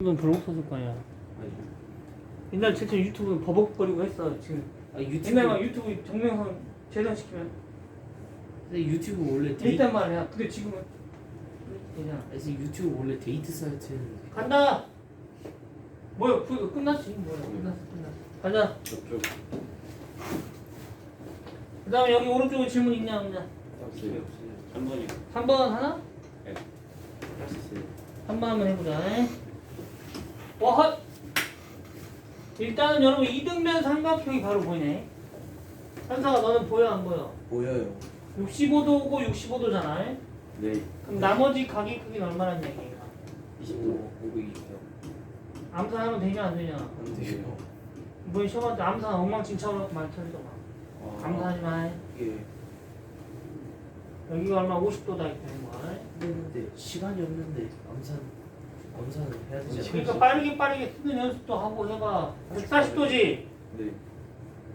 이건 블로그 썼을 거 아니야. 아니, 옛날 최초 유튜브 버벅거리고 했어. 지금 아 유튜브 옛날 막 유튜브 정명선 재단시키면 근데 유튜브 원래 데이 됐단 말이야. 근데 지금은 그냥 그래서 유튜브 원래 데이트 사이트였는데 간다. 뭐야? 그 끝났지? 뭐야? 끝났어, 끝났어. 가자. 저쪽 그다음에 여기 오른쪽에 질문 있냐 없냐? 없어요 없어요 3번이요 3번 하나? 없으세요 3번 한번 해보자. 와, 헛! 일단은 여러분 이등변 삼각형이 바로 보이네. 현사가 너는 보여 안 보여? 보여요 65도고 65도잖아. 네 그럼 나머지 각의 크기는 얼마란 얘기야? 20도 520도 암산하면 되냐 안 되냐? 안 돼요 이번 시험할 때 암산 엉망진창으로 많이 틀리더만. 아 암산하지 마. 이게 여기가 얼마 50도다 있다는 거야. 근데 시간이 없는데 암산 암산을 해야 되지 그러니까? 빠르게 빠르게 쓰는 연습도 하고 해봐. 140도지? 네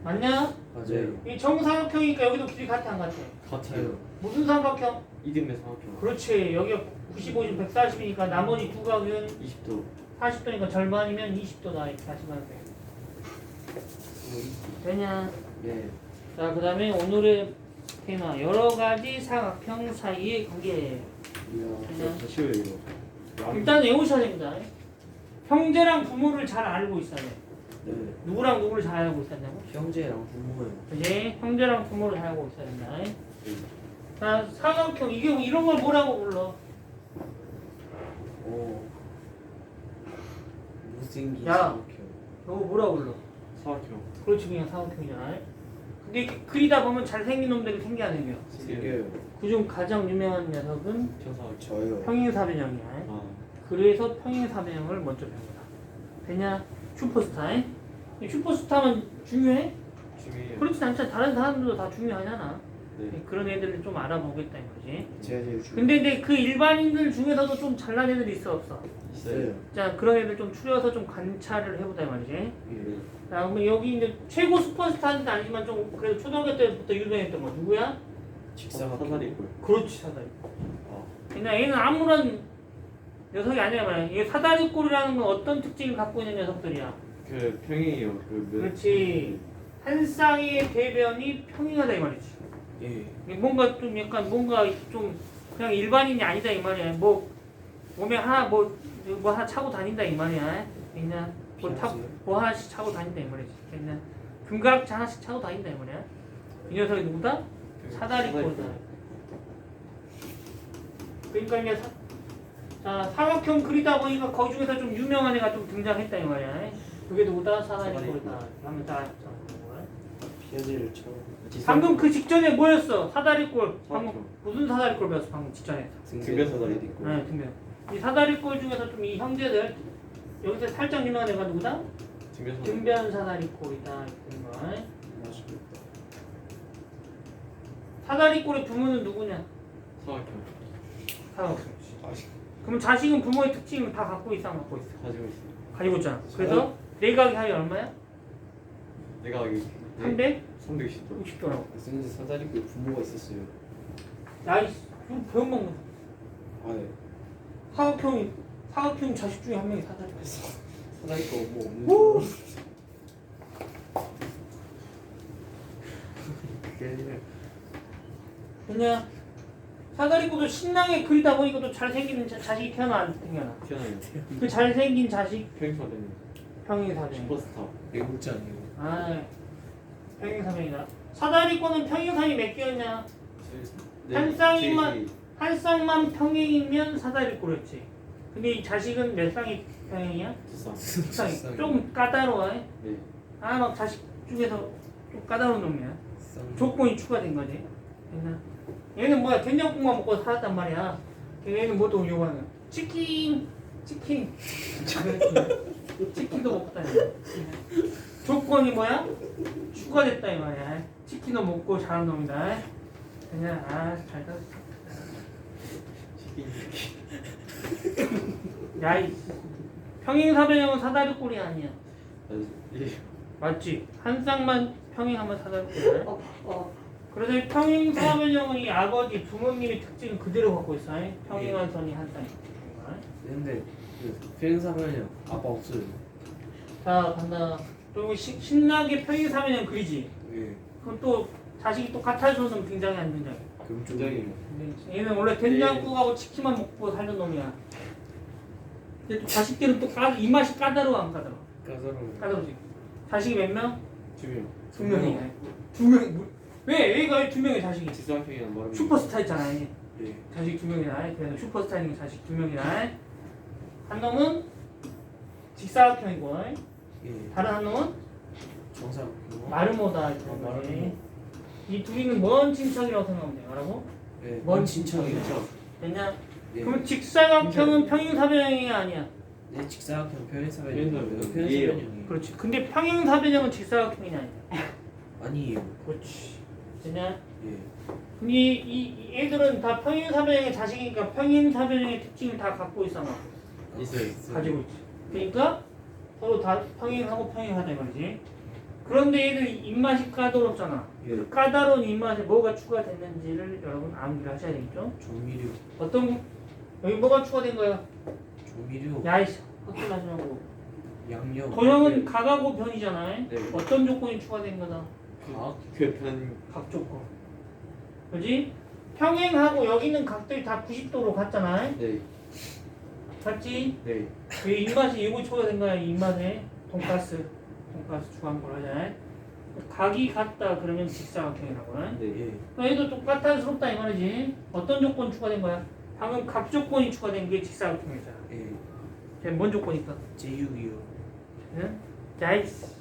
맞냐? 맞아요 이 정삼각형이니까 여기도 길이 같아 안 같아? 같아요 무슨 삼각형? 이등변 삼각형 그렇지. 여기가 95지 140이니까 나머지 두 각은 20도 40도니까 절반이면 20도다. 이렇게 하시면 돼. 되냐? 네 자, 그 다음에 오늘의 테마 여러 가지 사각형 사이의 관계. 이야 저 쉬워요 이거 일단 외우셔야 됩니다. 형제랑 부모를 잘 알고 있어야 돼. 네 누구랑 누구를 잘 알고 있어야 된다고? 형제랑 부모요 이제 형제랑 부모를 잘 알고 있어야 된다. 자, 사각형 이게 뭐 이런 걸 뭐라고 불러? 오 못생긴 야. 사각형 이거 뭐라고 불러? 사각형 그렇지 그냥 사각형이잖아. 근데 이렇게 그리다 보면 잘생긴 놈들이 생겨 안 생겨? 생겨요 그중 가장 유명한 녀석은 저요 평행사변형이야. 아 그래서 평행사변형을 먼저 배운다. 되냐? 슈퍼스타. 이 슈퍼스타만 중요해? 중요해요 그렇지 않잖아. 다른 사람들도 다 중요하잖아. 네 그런 애들을 좀 알아보겠다 이거지. 제가 제일 중요 근데 이제 그 일반인들 중에서도 좀 잘난 애들이 있어 없어. 있어요 자 그런 애들 좀 추려서 좀 관찰을 해보자 이 말이지. 네자 그러면 여기 이제 최고 슈퍼스타는 아니지만 좀 그래도 초등학교 때부터 유명했던 거 누구야? 직사각형 사다리꼴 그렇지 사다리. 아 그냥 얘는 아무런 녀석이 아니야 말이야. 이게 사다리꼴이라는 건 어떤 특징을 갖고 있는 녀석들이야? 그 평행이에요 그 몇- 그렇지. 한 쌍의 대변이 평행하다 이 말이지. 예 이게 뭔가 좀 약간 뭔가 좀 그냥 일반인이 아니다 이 말이야. 뭐 몸에 하나 뭐, 뭐 하나 차고 다닌다 이 말이야. 그냥 뭐, 타, 뭐 하나씩 차고 다닌다 이 말이지. 그냥 금가락지 하나씩 차고 다닌다 이 말이야. 이 녀석이 누구다? 사다리꼴이다. 그러니까 이제 사, 자 사각형 그리다 보니까 거기 중에서 좀 유명한 애가 좀 등장했다 이 말이야. 그게 누구다? 사다리꼴이다. 하면 다? 피아제를 처음 방금 그 직전에 뭐였어? 사다리 꼴. 방금 사각형. 무슨 사다리 꼴 배웠어? 방금 직전에. 등변 사다리 있고 네, 등변. 이 사다리 꼴 중에서 좀 이 형제들 여기서 살짝 유명한 애가 누구다? 등변 사다리 등변 사다리꼴이다. 이런 거. 맛있겠다 사다리 꼴의 부모는 누구냐? 사각형 사각형. 그럼 자식은 부모의 특징을 다 갖고 있어, 안 갖고 있어? 가지고 있어요 가지고 있잖아. 그래서 내각의 합이 얼마야? 내가 여기 360도라고. 360도 선생님 사다리꼴 부모가 있었어요 야이, 배운 먹는 아네 사각형이 사각형 자식 중에 한 명이 사다리꼴. 사다리꼴 뭐 없는 오! 그게 아니라 그냥 사다리꼴도 신나게 그리다 보니까 또 잘생기는 자, 자식이 태어나 안 태어나. 튀어나요 그 잘생긴 자식 평행사다리 평행사변. 슈퍼스타 외국자 아니에요 아, 평행사변이다. 사다리꼴은 평행선이 몇 개였냐? 네, 한 쌍이만- 제일- 한 쌍만 평행이면 사다리꼴이었지. 근데 이 자식은 몇 쌍이 평행이야? 두 쌍. 두 쌍이. 까다로워. 네 아, 막 자식 중에서 좀 까다로운 놈이야. 쌍 조건이 추가된 거지. 얘는, 얘는 뭐야? 된장국만 먹고 살았단 말이야. 얘는 뭐또 요구하는? 치킨, 치킨. 치킨도 먹고 다녀. 조건이 뭐야? 추가됐다 이 말이야. 치킨도 먹고 자란 놈이다. 그냥 아잘 잤어. 야이 평행사변형은 사다리꼴이 아니야. 예 맞지? 한 쌍만 평행하면 사다리꼴이야. 그래서 이 아버지 부모님의 특징을 그대로 갖고 있어. 평행한 선이 한 쌍이. 근데 평행사면요 아빠 없어요 자 간다. 또 시- 신나게 평행사면형 그리지. 예 그럼 또 자식이 또 카탈소는 굉장히 안 된다. 그럼 좀 굉장히 얘는 원래 된장국하고 치킨만 먹고 살던 놈이야. 근데 또 자식들은 또 까, 입맛이 까다로워 안 까다로워? 까다로운 까다로우지. 자식이 몇 명? 두명 두 명이야. 두 명. 뭐- 왜? 왜두 명의 자식이? 직사각형이란 말은 슈퍼스타 있잖아. 얘. 예 자식 두 명이나. 그래서 슈퍼스타니까 자식 두 명이나. 한 놈은 직사각형이고, 예 다른 한 놈은 정상 마르모다. 아, 이런 마르모. 이 둘이는 먼 친척이라고 생각하면 돼. 알아보? 예뭔 친척이요 됐냐? 예 그럼 직사각형은 평행사변형이 아니야. 네 직사각형 평행사면요 평행사면요. 평행사면형이 그렇지. 근데 평행사변형은 직사각형이 아니야. 아니에요 그렇지. 됐냐? 예 이, 이, 이 애들은 다 평행 사변형의 자식이니까 평행 사변형의 특징을 다 갖고 있어. 막. 있어요. 가지고 있지. 그러니까 서로 다 평행하고 평행하다 이 말이지. 그런데 얘들 입맛이 까다롭잖아. 예 그 까다로운 입맛에 뭐가 추가됐는지를 여러분 암기를 하셔야 되겠죠? 조미료 어떤 여기 뭐가 추가된 거야? 조미료 야이씨 헛소리 하지 말고 양념 도형은 각하고 변이잖아. 네. 어떤 조건이 추가된 거다? 각 조건. 그지? 평행하고 여기는 각들이 다 90도로 갔잖아. 네. 맞지? 네. 그 입맛이 이거 추가된 거야. 이 입맛에 돈가스, 돈가스 추가한 걸 하잖아. 각이 같다 그러면 직사각형이라고. 해. 네. 예 얘도 똑같다스럽다 이 말이지. 어떤 조건 추가된 거야? 방금 각 조건이 추가된 게 직사각형이잖아. 예 걔뭔 조건일까? 제육이요 응? 자이스.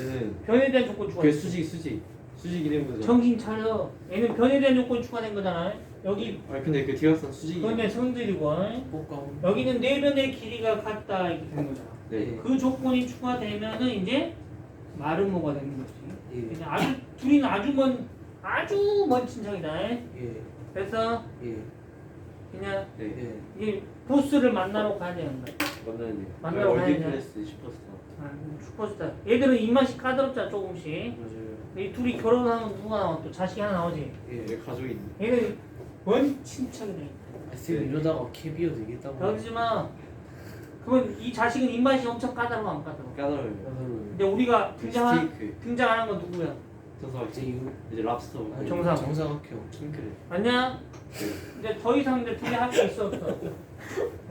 얘는 변에 대한 조건 추가. 그 수직 수직 수직 이름이죠. 정신 차려. 얘는 변에 대한 조건이 추가된 거잖아. 여기 아 근데 그 디각선 수직이. 변의 성질이고 볶아온 여기는 네 변의 길이가 같다 이렇게 되는 거잖아. 네. 그 조건이 추가되면은 이제 마르모가 되는 거지. 예 그냥 아주 둘이는 아주 먼 아주 먼 친척이다. 예 그래서 예 그냥 네. 예 이게 보스를 만나러 가야 되는 거야. 만나야 돼. 만나러 가야 월드 돼. 클래스 슈퍼스 타. 아, 슈퍼스타. 얘들은 입맛이 까다롭잖아 조금씩. 맞아요 이 둘이 결혼하면 누가 나와 또 자식이 하나 나오지. 예얘 가족이 있네. 얘는 먼 친척이네. 아, 쌤 이러다가 캐비어 되겠다고 그러지 마. 그러면 이 자식은 입맛이 엄청 까다로워 안 까다로워. 까다로워요. 까다로워요 근데 우리가 등장한 스테이크. 등장하는 건 누구야? 저서 제육 이제 랍스터. 아니, 정상. 정사각형 킹크랩. 맞냐? 네. 이제 더 이상 내 둘이 할게 있어 없어?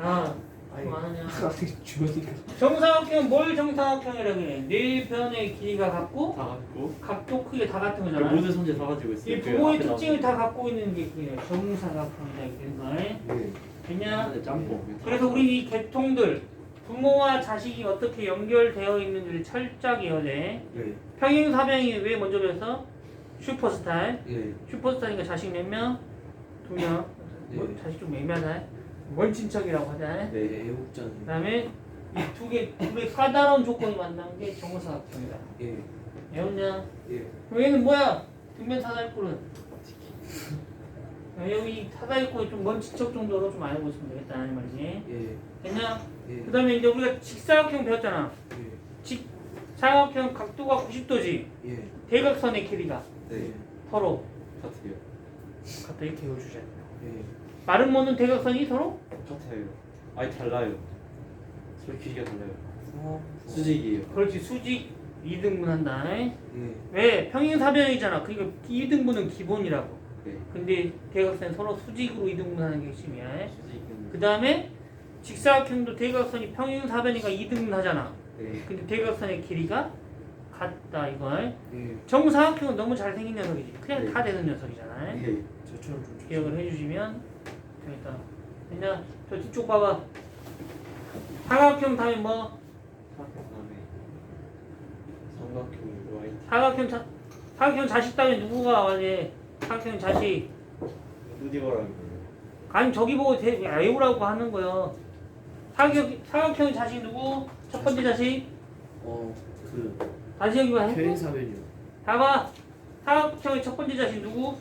주머니가 정사각형은 뭘 정사각형이라고 해? 네 변의 길이가 같고 다 갖고. 각도 크게 다 같은 그 거잖아. 모든 성질 다 가지고 있어요. 이 그 부모의 앞에 특징을 다 갖고 있는 게 그게 정사각형이다 이렇게 되는 거야. 예 됐냐? 거. 짬뽕. 그래서 우리 이 계통들 부모와 자식이 어떻게 연결되어 있는지를 철저하게 해야 돼. 예 평행사변이 왜 먼저 배웠어? 슈퍼스타. 예 슈퍼스타니까 자식 몇 명? 두 명. 뭐, 네. 자식 좀 애매하다. 먼 친척이라고 하자. 네. 예 애국자네 그다음에 이 두 개, 두개 까다로운 조건이 만난 게 정사각형이다. 예 배웠냐? 예 그럼 얘는 뭐야? 뒷면 사다리꼴은 여기 사다리꼴이 좀먼 친척 정도로 좀 알고 있으면 되겠다 이 말이지. 예 됐냐? 예 그다음에 이제 우리가 직사각형 배웠잖아. 예 직사각형 각도가 90도지. 예 대각선의 길이가 네. 서로 같아요. 같다 이렇게 외워주자. 예 마름모는 대각선이 서로 같아요. 아니 달라요. 소리 길이가 달라요. 어, 수직이에요. 그렇지 수직 2등분 한다. 예 왜? 평행사변이잖아. 그러니까 2등분은 기본이라고. 네. 근데 대각선 서로 수직으로 2등분 하는 게 핵심이야. 수직은. 그 다음에 직사각형도 대각선이 평행사변이가 2등분 하잖아. 네. 근데 대각선의 길이가 같다 이걸. 예 정사각형은 너무 잘생긴 녀석이지. 그냥 네. 다 되는 녀석이잖아. 네. 저처럼 좀 기억을 해주시면 되겠다. 됐냐? 저 뒤쪽 봐봐. 사각형 다음에 뭐? 그다음에 삼각형 Y. 사각형 자, 사각형 자식 다음에 누구가 와야 사각형 자식. 거예요. 아니 저기 보고 대, 외우라고 하는 거요. 사각 사각형 자식 누구? 첫 번째 자식. 어그 다시 여기 봐. 평행사면요 봐봐. 사각형의 첫 번째 자식 누구?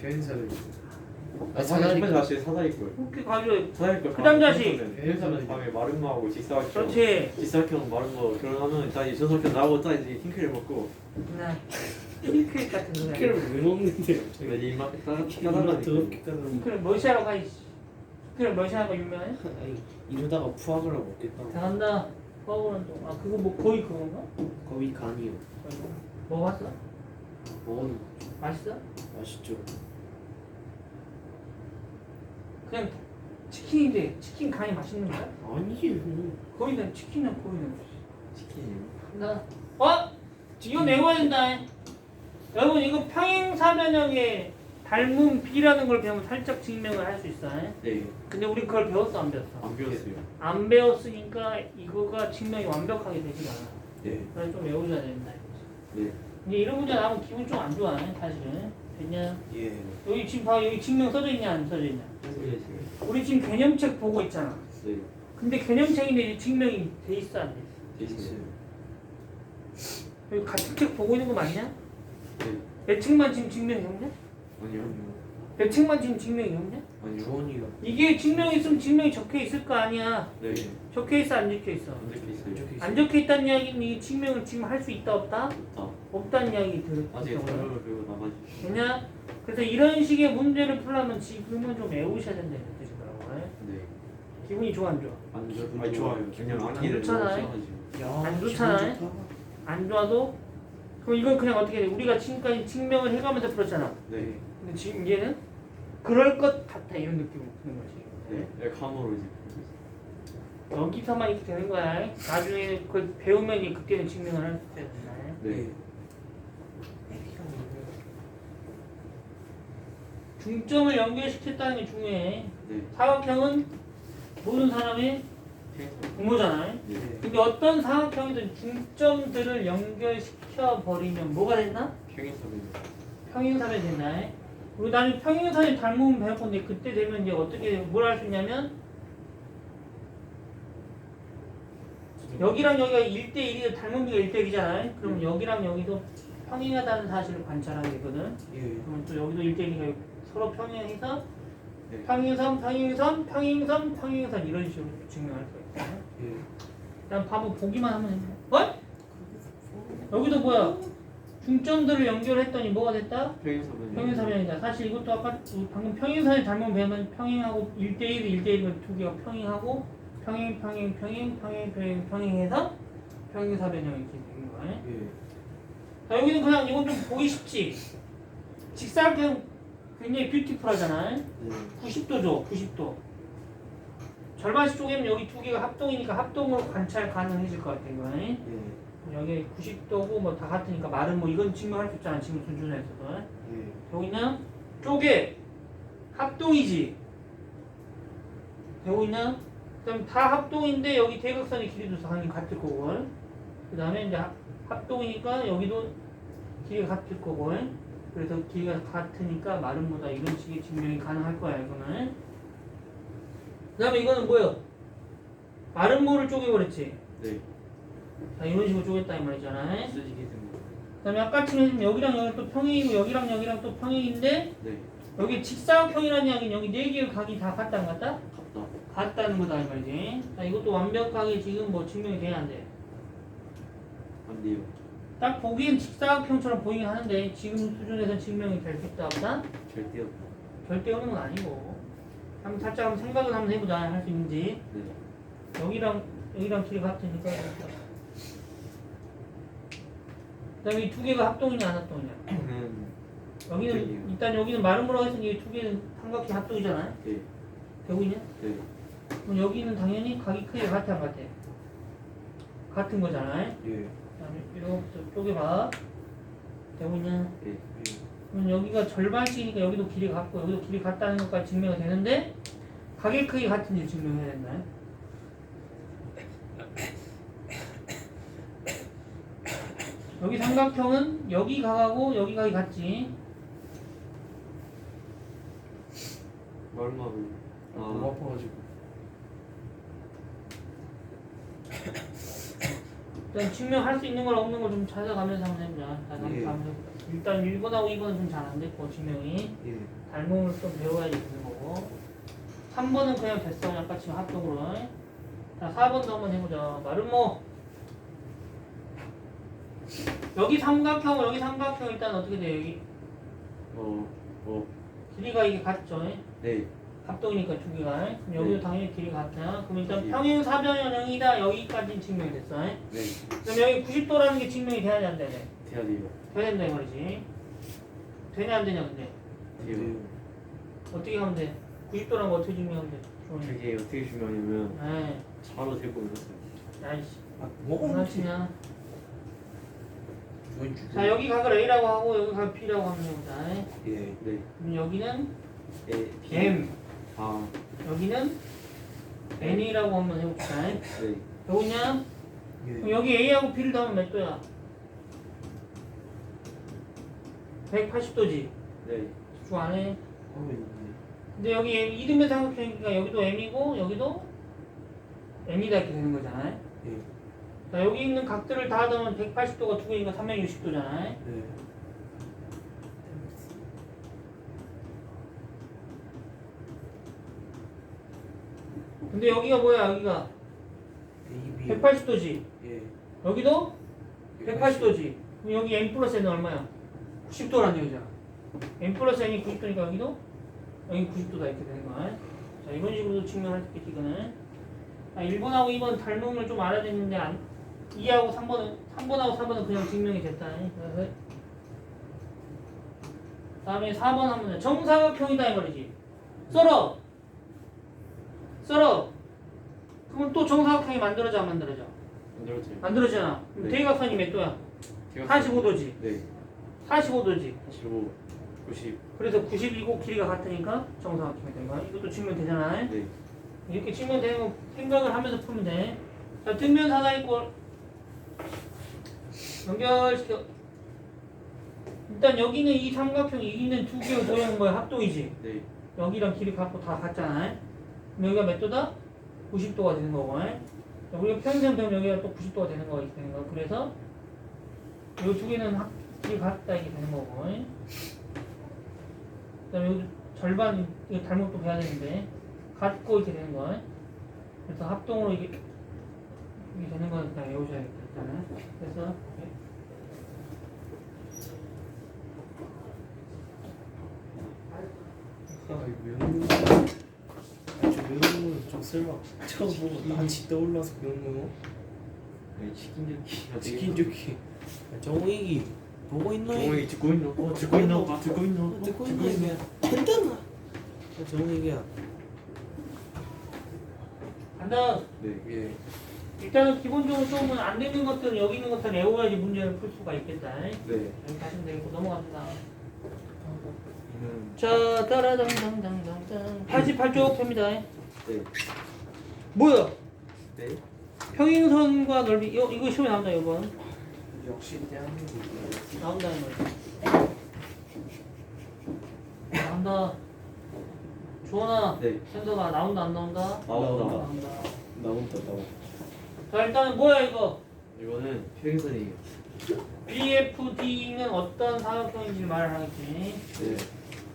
평행사면요 아 사다리 걸 다시 사다리 걸. 이렇게 가져. 사다리 걸. 그 다음 자식. 회사는 밤에 마름마하고 직사각형. 그렇지. 직사각형 마름마 결혼하면 딱 이제 전사각형 나오고 딱 이제 킹크를 먹고. 나 핑크 같은 거. 를왜 먹는데요 왜 입맛 따 더럽게 따라가니까. 까다로운 핑크를 머시하러 가. 이씨. 그래 러시아가 유명해? 아니 이러다가 푸아그라 먹겠다. 잘한다. 퍼블은 또, 아 그거 뭐 거의 그건가? 거의 간이요. 먹어봤어? 먹어도 맛있어? 맛있죠. 그냥 치킨인데 치킨 간이 맛있는 거야? 아니에요. 거기는 치킨은 거기는 치킨이요. 나 어? 이거 내고야 된다. 여러분 이거 평행사변형의 닮은 B라는 걸 배우면 살짝 증명을 할 수 있어. 네. 근데 우리 그걸 배웠어 안 배웠어? 안 배웠어요. 안 배웠으니까 이거가 증명이 완벽하게 되지 않아. 네. 그래서 좀 외우셔야 된다. 네. 이제 이런 문제 나오면 기분 좀 안 좋아 사실은. 됐냐? 예. 여기 지금 봐 여기 증명 써져 있냐 안 써져 있냐? 네. 우리 지금 개념책 보고 있잖아. 네. 근데 개념책인데 이 증명이 돼 있어 안 돼? 있어? 여기 같은 책 보고 있는 거 맞냐? 네. 내 책만 지금 증명이 없냐? 아니요. 내 책만 지금 증명이 없냐? 아니요. 주원이가 이게 증명이 있으면 증명이 적혀 있을 거 아니야. 네. 적혀 있어 안 적혀 있어? 안 적혀 있어요. 적혀. 안 적혀 있다는 이야기는 이 증명을 지금 할 수 있다 없다? 없다. 없다는 이야기 들을 아직. 설명을 배우고 나가지. 왜냐? 그래서 이런 식의 문제를 풀려면 지금은 좀 외우셔야 된다 이런 뜻이더라고. 네. 기분이 좋아 안 좋아? 안 좋. 기분 아니 좋아요. 그냥 안. 야, 안 좋잖아요. 좋다. 안 좋아도 그럼 이걸 그냥 어떻게 해? 우리가 지금까지 증명을 해가면서 풀었잖아. 네. 근데 지금 얘는 그럴 것 같아 이런 느낌이 드는 거지. 네. 네. 감으로 이제. 여기서만 이렇게 되는 거야. 나중에 그걸 배우면 이 그때는 증명을 할 수 있어야 된다. 네. 중점을 연결시켰다는 게 중요해. 네. 사각형은 모든 사람의 부모잖아요. 네. 근데 어떤 사각형이든 중점들을 연결시켜 버리면 뭐가 된다? 평행사변. 평행사변이 된다. 우리 나는 평행사변 닮으면 배울 건데 그때 되면 이제 어떻게 뭘 할 수 있냐면 여기랑 여기가 1대1이 닮은 비가 1대1이잖아요. 그럼 여기랑 여기도 평행하다는 사실을 관찰하게 되거든. 예. 그러면 또 여기도 1대1이니까 서로 평행해서 네. 평행선, 평행선, 평행선, 평행선 이런 식으로 증명할 거예요. 예. 일단 바보 보기만 하면. 어? 여기도 뭐야? 중점들을 연결했더니 뭐가 됐다? 평행사변. 평행사변이다. 사실 이것도 아까 방금 평행선을 닮은 배우면 평행하고 1대1, 1대1이면 두 개가 평행하고 평행, 평행, 평행, 평행, 평행, 평행해서 평행사변형이 이렇게 되는 거야. 예. 자, 여기는 그냥 이건 좀 보기 쉽지. 직사각형 굉장히 뷰티풀하잖아. 네. 90도죠, 90도. 절반씩 쪼개면 여기 두 개가 합동이니까 합동으로 관찰 가능해질 것 같아, 이거는. 예. 여기 90도고 뭐 다 같으니까 말은 뭐 이건 증명할 수 있잖아, 지금 수준에서도. 예. 여기는 쪼개, 합동이지. 되고 있나? 그다음 다 합동인데 여기 대각선의 길이도 당연히 같을 거고. 그 다음에 이제 합- 합동이니까 여기도 길이가 같을 거고. 그래서 길이가 같으니까 마름모다 이런 식의 증명이 가능할 거야 이거는. 그 다음에 이거는 뭐예요? 마름모를 쪼개버렸지. 네. 자 이런 식으로 쪼갰다 이 말이잖아. 쓰지게 된 거. 그 다음에 아까처럼 여기랑 여기랑 또 평행이고 여기랑 여기랑 또 평행인데 네. 여기 직사각형이라는 이야기는 여기 네 개의 각이 다 같다 안 같다? 같다. 같다는 거다 이 말이지. 자, 이것도 완벽하게 지금 뭐 증명이 돼야 안 돼. 안 돼요. 딱 보기엔 직사각형처럼 보이긴 하는데 지금 수준에서 증명이 될 수 있다 없다? 절대 없다. 절대 없는 건 아니고. 한번 살짝 한번 생각을 한번 해보자 할 수 있는지. 네. 여기랑 여기랑 길이 같으니까. 그다음에 이 두 개가 합동이냐 안 합동이냐? 음. 여기는 합동이에요. 일단 여기는 마름모라고 해서 이두 개는 삼각형 합동이잖아요. 네. 되고 있냐? 네. 그럼 여기는 당연히 각이 크기가 같아 안 같아? 같은 거잖아요. 예. 그다음에 이렇게 쪼개봐. 되고 있냐? 네. 그럼 여기가 절반씩이니까 여기도 길이 같고 여기도 길이 같다는 것까지 증명이 되는데 각의 크기 같은지 증명해야 된다. 여기 삼각형은 여기 각하고 여기 각이 같지. 말마를. 아, 너무 아. 아파가지고. 일단 증명할 수 있는 걸 없는 걸 좀 찾아가면서 한번 해보자. 자, 한번 예. 가면서 해보자. 일단 1번하고 2번은 좀 잘 안 됐고 증명이 예. 닮음을 또 배워야지 되는 거고 3번은 그냥 됐어 아까 지금 합동으로 자 4번도 한번 해보자 마름모 여기 삼각형 여기 삼각형 일단 어떻게 돼 여기 어. 어. 길이가 이게 같죠 네. 합동이니까 두 개가. 그럼 여기도 네. 당연히 길이 같아. 그럼 일단 그치. 평행 사변형이다 여기까지 증명이 됐어. 네. 그럼 여기 90도라는 게 증명이 돼야 안 돼? 네. 돼야 돼요. 돼야 된다 이 말이지. 되냐 안 되냐 근데 돼요. 어떻게 하면 돼? 90도라는 거 어떻게 증명하면 돼? 되게 어떻게 주면냐면 에이, 바로 들고 있었어요. 야이씨. 아 뭐가 그렇지? 주고. 자 여기 각을 A라고 하고 여기 각을 B라고 하면 됩니다. 예. 네. 그럼 여기는 에, B. M, 아, 여기는 N이라고 한번 해봅시다. 네. 여기냐? 그럼 예. 여기 A하고 B를 더하면 몇 도야? 180도지. 네. 주 안에. 하고 있네. 근데 여기 M, 이등변 삼각형이니까 여기도 M이고 여기도 M이다 이렇게 되는 거잖아요. 예. 자, 여기 있는 각들을 다 더하면 180도가 두 개니까 360도잖아요. 네. 근데 여기가 뭐야? 여기가 A B. 180도지. 예. 여기도 180도지. 그럼 여기 n 플러스 n은 얼마야? 90도라는 얘기잖아. n 플러스 n이 90도니까 여기도 여기 90도다 이렇게 되는 거야. 자 이런 식으로 증명할 수 있겠지 이거는. 아, 1번하고 2번 닮음을 좀 알아야 되는데 안, 2하고 3번은 3번하고 4번은 그냥 증명이 됐다. 그래서 다음에 4번 하면 정사각형이다 이 말이지. 썰어. 썰어. 그럼 또 정사각형이 만들어져 안 만들어져? 만들었어요. 만들어지잖아. 그럼 네. 대각선이 몇 도야? 제가 45도지. 네. 45도지. 45, 90. 그래서 90이고 길이가 같으니까 정사각형이 되는 거야. 이것도 증명되잖아. 네. 이렇게 증명되는 거 생각을 하면서 풀면 돼. 자, 등변 사다리꼴 연결시켜. 일단 여기는 이 삼각형이 있는 두 개의 도형은 뭐야? 합동이지. 네. 여기랑 길이 같고 다 같잖아. 그럼 여기가 몇 도다? 90도가 되는 거고. 우리가 평생 배우면 여기가 또 90도가 되는 거가 되는 거. 그래서 이 두 개는 합, 길이 같다 이게 되는 거고. 그 다음에 여기 절반 이거 잘못 또 해야 되는데 같고 이렇게 되는 거야. 그래서 합동으로 이게 이게 되는 거니까 외우셔야겠다. 그래서 좀 설마 처음 보고 낯이 떠올라서. 네, 치킨 아, 치킨 좋기. 정익이 보고 있나? 정원이 듣고 있노? 어, 듣고 있노? 아, 듣고 있노? 듣고 있네. 된다. 정익이야. 간다. 네. 예. 일단은 기본적으로 좀은 안 되는 것들은 여기 있는 것들은 외워야지 문제를 풀 수가 있겠다. 네. 여기 가시면 되겠고 넘어갑니다. 이는 자, 따라당당당당당. 88쪽 됩니다. 네. 뭐야? 네. 평행선과 넓이 이거, 이거 시험에 나온다 이번 역시 대한민국. 나온다는 거지. 나온다. 주원아, 네. 현서가 나온다 안 나온다? 나온다. 나온다. 나온다 나온다. 자 일단은 뭐야 이거? 이거는 평행선이에요. BFD는 어떤 사각형인지 말을 하겠지. 네.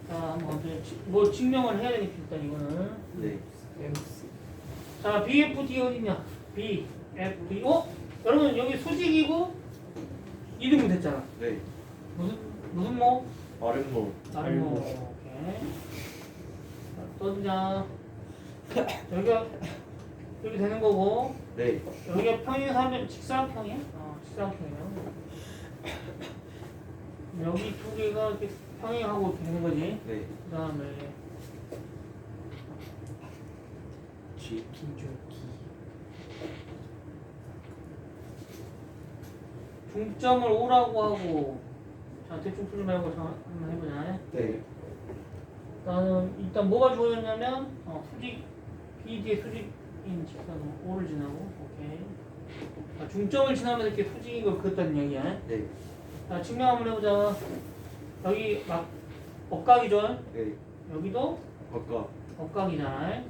자 한번 어떻게 지- 뭐 증명을 해야 되겠지 일단 이거는. 네. 자 BFD 어디냐? BFD. 어? 여러분 여기 수직이고 이등분 됐잖아. 네. 무슨 무슨 뭐? 빠른 뭐. 다른 뭐. 오케이. 자, 떠드자. 여기가 이렇게 되는 거고 네. 여기가 평행하면 직사각형이야? 어, 직사각형이야. 여기 두 개가 이렇게 평행하고 이렇게 되는 거지. 네. 그 다음에 치킨 좋기. 중점을 O라고 하고 자 대충 풀지 말고 자, 한번 해보자. 네. 나는 일단 뭐가 주어졌냐면 어, 수직 BD의 수직 인 직선은 O를 지나고 오케이. 자, 중점을 지나면서 이렇게 수직인 걸 그었다는 얘기야. 네. 자 증명 한번 해보자. 여기 막 억각이죠. 네. 여기도 아까. 억각이잖아.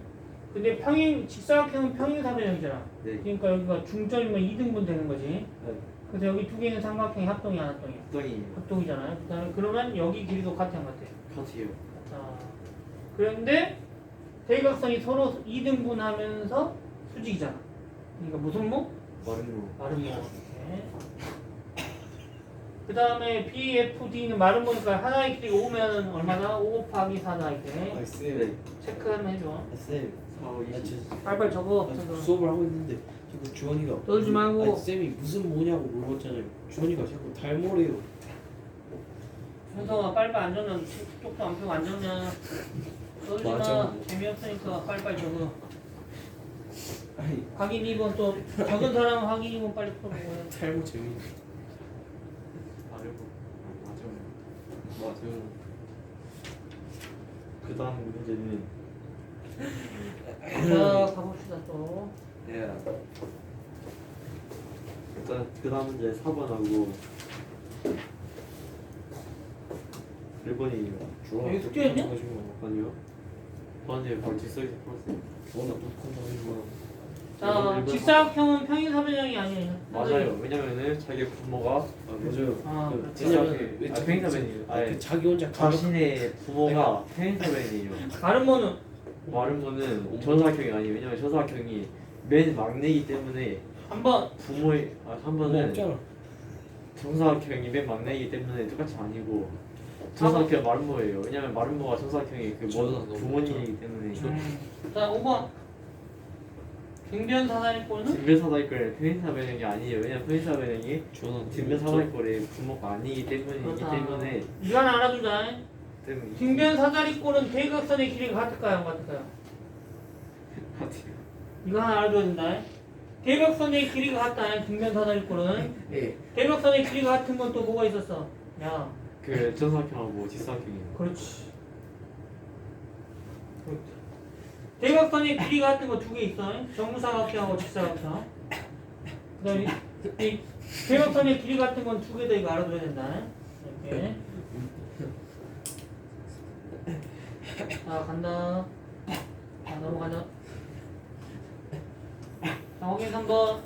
근데 평행 직사각형은 평행사변형이잖아. 네. 그러니까 여기가 중점이면 2등분 되는 거지. 네. 그래서 여기 두 개는 삼각형이 합동이 안 합동이야. 합동이에요. 합동이잖아요. 그다음에 그러면 여기 길이도 같아 안 같아? 같아요. 자, 그런데 대각선이 서로 2등분하면서 수직이잖아. 그러니까 무슨 뭐. 마른 뭐. 이렇게. 그 다음에 BFD는 마른 거니까 하나의 길이가 5면 얼마나? 5 곱하기 4다 이렇게 아 쌤. 네. 체크 한번 해줘 아 쌤. 4, 5, 아20저 빨리빨리 적어 아, 수업을 하고 있는데 자꾸 주원이가 떨지 말고. 아니, 쌤이 무슨 뭐냐고 물어봤잖아요. 주원이가 자꾸 달모래요. 현성아 빨리빨리 안 적냐 쪽도 안 펴고 안 적냐 마 맞아. 재미없으니까 빨리빨리 적어 아니 확인 2번 또 적은 사람 확인 2번 빨리 풀어보고 탈모 재밌네. 아래고 맞아요 맞아요 그 다음 문제는 자 가봅시다 또 예 일단 그 다음 문제 4번하고 1번이에요 주원아 이거 숙제였냐? 아니요 번째 바로 뒷서에서 풀었어요 주원아 똑똑한 자 일본 직사각형은 평행 사변형이 아니에요 맞아요 왜냐면은 자기 부모가 아 맞아요. 아, 그. 왜냐면 왜 아, 자기- 평행사변이에요. 아. 그 자기 혼자 자신의 부모가 페인터맨이에요 다른 거는 마른 거는 전사각형이 아니에요 왜냐면 전사각형이 맨 막내이기 때문에 한번 부모의 아, 한 뭐 번은 없잖아. 정사각형이 맨 막내이기 때문에 똑같이 아니고 전사각형 마름모예요. 왜냐면 마름모가 전사각형이 그 뭐, 너무 부모님이기 때문에 음. 자 5번 등변사다리꼴은 뒷면사다리꼴 페인사변형이 아니에요. 왜냐면 페인사변형이 주원아 뒷면사다리꼴의 부모가 아니기 때문이기 그렇다. 때문에 하나 알아두자 때문에 등변사다리꼴은 대각선의 길이가 같을까요 안 같을까요? 같아요. 이거 하나 알아둬야 된다 대각선의 길이가 같다 등변사다리꼴은 예. 대각선의 길이가 같은 건 또 뭐가 있었어? 야 그 전사각형하고 뒷사각형이요. 그렇지. 대각선의 길이가 같은 거 두 개 있어. 정사각형하고 직사각형. 그 다음에 이 대각선의 길이 같은 건 두개더 이거 알아둬야 된다. 이렇게. 자 간다. 자 넘어가자. 자 확인 3번.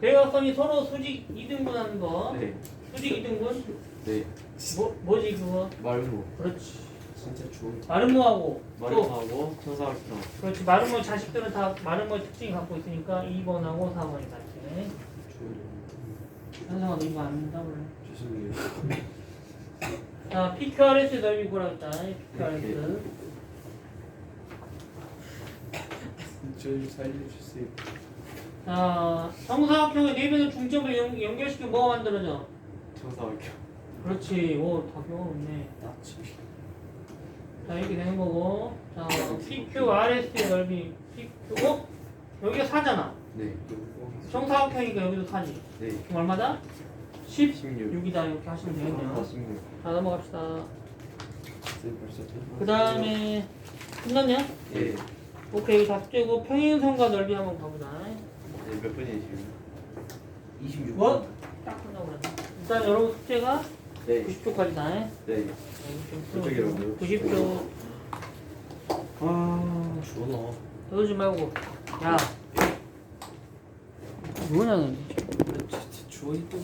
대각선이 서로 수직 이등분하는 거. 네, 수직 이등분 네. 뭐, 뭐지 그거 마름모, 그렇지 진짜 주원. 마름모하고 또 마름모하고 전사각형. 그렇지 마름모 자식들은 다 마름모 특징이 갖고 있으니까 2번하고 4번이다 이렇게 주원이. 현성아 너 이거 안 된다 그래 죄송해요. 자 PQRS 넓이 구라 했다 PQRS 저좀 살려주세요. 자 정사각형의 내면의 중점을 연, 연결시키면 뭐가 만들어져? 전사각형. 그렇지 오다 배워있네 나치. 자 이렇게 되는 거고 자 PQRS의 넓이 PQ 어? 여기가 4잖아 네, 정사각형이니까 여기도 4지 네. 그럼 얼마다? 10 16. 6이다 이렇게 하시면 아, 되겠네요 16. 자 넘어갑시다 쌤 벌써 그 다음에 끝났냐? 네. 오케이 답제고 평행선과 넓이 한번 가보자 네, 몇 분이에요 지금? 26. 뭐? 딱 끝나고 그래 일단 여러분 숙제가 네. 90초까지다 네. 어떻게라고요? 90초 아, 주원아. 떠들지 말고 야 뭐냐 너 주원이 또.